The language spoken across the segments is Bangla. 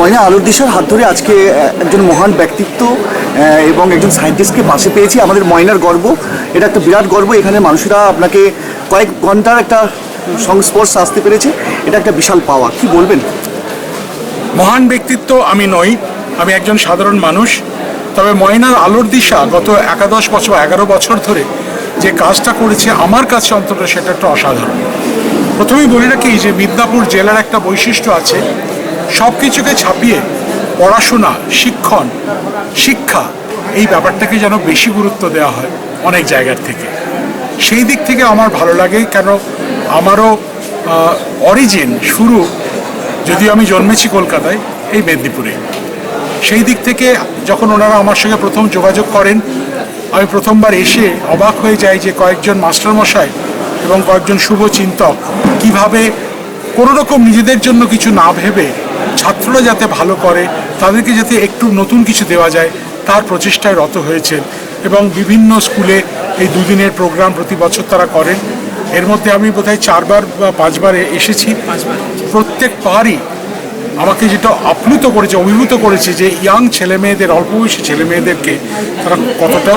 ময়না আলোর দিশার হাত ধরে আজকে একজন মহান ব্যক্তিত্ব এবং একজন সায়েন্টিস্টকে পাশে পেয়েছি। আমাদের ময়নার গর্ব, এটা একটা বিরাট গর্ব। এখানে মানুষেরা আপনাকে কয়েক ঘণ্টার একটা সংস্পর্শ আসতে পেরেছে। এটা একটা বিশাল পাওয়া। কি বলবেন? মহান ব্যক্তিত্ব আমি নই, আমি একজন সাধারণ মানুষ। তবে ময়নার আলোর দিশা গত একাদশ বছর এগারো বছর ধরে যে কাজটা করেছে আমার কাছে অন্তত সেটা একটা অসাধারণ। প্রথমেই বলি রাখি যে মিদনাপুর জেলার একটা বৈশিষ্ট্য আছে সব কিছুকে ছাপিয়ে পড়াশোনা, শিক্ষণ, শিক্ষা, এই ব্যাপারটাকে যেন বেশি গুরুত্ব দেওয়া হয় অনেক জায়গার থেকে। সেই দিক থেকে আমার ভালো লাগে কেন আমারও অরিজিন শুরু যদিও আমি জন্মেছি কলকাতায়, এই মেদিনীপুরে। সেই দিক থেকে যখন ওনারা আমার সঙ্গে প্রথম যোগাযোগ করেন, আমি প্রথমবার এসে অবাক হয়ে যাই যে কয়েকজন মাস্টারমশাই এবং কয়েকজন শুভ চিন্তক কীভাবে কোনো রকম নিজেদের জন্য কিছু না ভেবে ছাত্ররা যাতে ভালো করে, তাদেরকে যাতে একটু নতুন কিছু দেওয়া যায়, তার প্রচেষ্টায় রত হয়েছে এবং বিভিন্ন স্কুলে এই দুদিনের প্রোগ্রাম প্রতি বছর তারা করেন। এর মধ্যে আমি বোধহয় চারবার বা পাঁচবার এসেছি। এসেছি প্রত্যেকবারই আমাকে যেটা আপ্লুত করেছে, অভিভূত করেছে যে ইয়াং ছেলে মেয়েদের অল্প বয়সী ছেলে মেয়েদেরকে তারা কতটা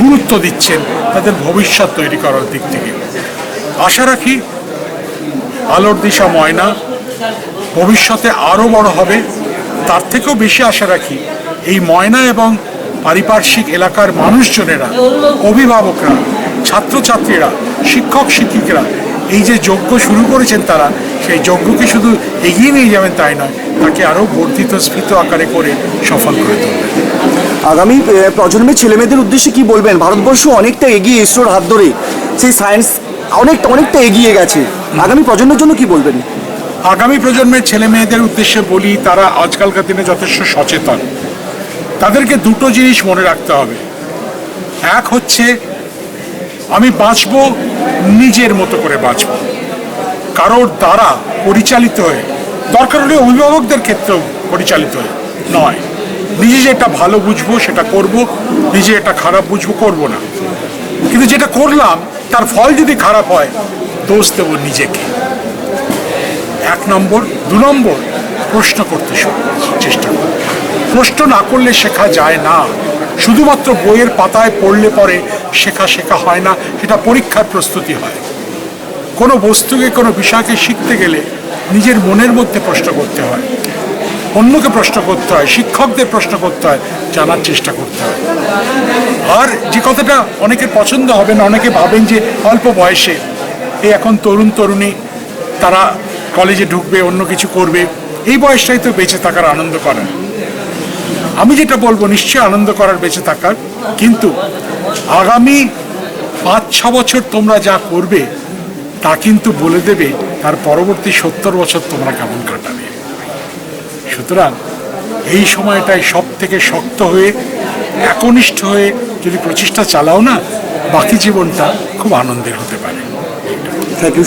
গুরুত্ব দিচ্ছেন, তাদের ভবিষ্যৎ তৈরি করার দিক থেকে। আশা রাখি, আলোর দিশা ময়না। ভবিষ্যতে আরও বড় হবে তার থেকেও বেশি আশা রাখি এই ময়না এবং পারিপার্শ্বিক এলাকার মানুষজনেরা অভিভাবকরা ছাত্রছাত্রীরা শিক্ষক শিক্ষিকারা এই যে যজ্ঞ শুরু করেছেন তারা সেই যজ্ঞকে শুধু এগিয়ে নিয়ে যাবেন তাই নয় তাকে আরও বর্ধিত স্ফীত আকারে করে সফল করে তুলবেন। আগামী প্রজন্মের ছেলেমেয়েদের উদ্দেশ্যে কি বলবেন? ভারতবর্ষ অনেকটা এগিয়ে ইসরোর হাত ধরে সেই সায়েন্স অনেকটা অনেকটা এগিয়ে গেছে। আগামী প্রজন্মের জন্য কি বলবেন? আগামী প্রজন্মের ছেলে মেয়েদের উদ্দেশ্যে বলি, তারা আজকালকার দিনে যথেষ্ট সচেতন। তাদেরকে দুটো জিনিস মনে রাখতে হবে। এক হচ্ছে, আমি বাঁচব নিজের মতো করে বাঁচব। কারোর দ্বারা পরিচালিত হয়ে, দরকার হলে অভিভাবকদের ক্ষেত্রেও পরিচালিত হয়ে। নয়, নিজে যেটা ভালো বুঝব, সেটা করব, নিজে এটা খারাপ বুঝব, করব না। কিন্তু যেটা করলাম, তার ফল যদি খারাপ হয়, দোষ দেবো নিজেকে। এক নম্বর, দু নম্বর প্রশ্ন করতে চেষ্টা করো। প্রশ্ন না করলে শেখা যায় না। শুধুমাত্র বইয়ের পাতায় পড়লে পরে শেখা শেখা হয় না, সেটা পরীক্ষার প্রস্তুতি হয়। কোনো বস্তুকে, কোনো বিষয়কে শিখতে গেলে নিজের মনের মধ্যে প্রশ্ন করতে হয়। অন্যকে প্রশ্ন করতে হয়, শিক্ষকদের প্রশ্ন করতে হয়, জানার চেষ্টা করতে হয়। আর যে কথাটা অনেকের পছন্দ হবে না, অনেকে ভাবেন যে অল্প বয়সে, এই এখন তরুণ তরুণী তারা কলেজে ঢুকবে, অন্য কিছু করবে, এই বয়সটাই তো বেঁচে থাকার আনন্দ করার আমি যেটা বলব, নিশ্চয়ই আনন্দ করার বেঁচে থাকার, কিন্তু আগামী পাঁচ, ছ বছর তোমরা যা করবে, তা কিন্তু বলে দেবে, তার পরবর্তী সত্তর বছর তোমরা কেমন কাটাবে। সুতরাং এই সময়টায় সব থেকে শক্ত হয়ে, একনিষ্ঠ হয়ে যদি প্রচেষ্টা চালাও না, বাকি জীবনটা খুব আনন্দের হতে পারে। Thank you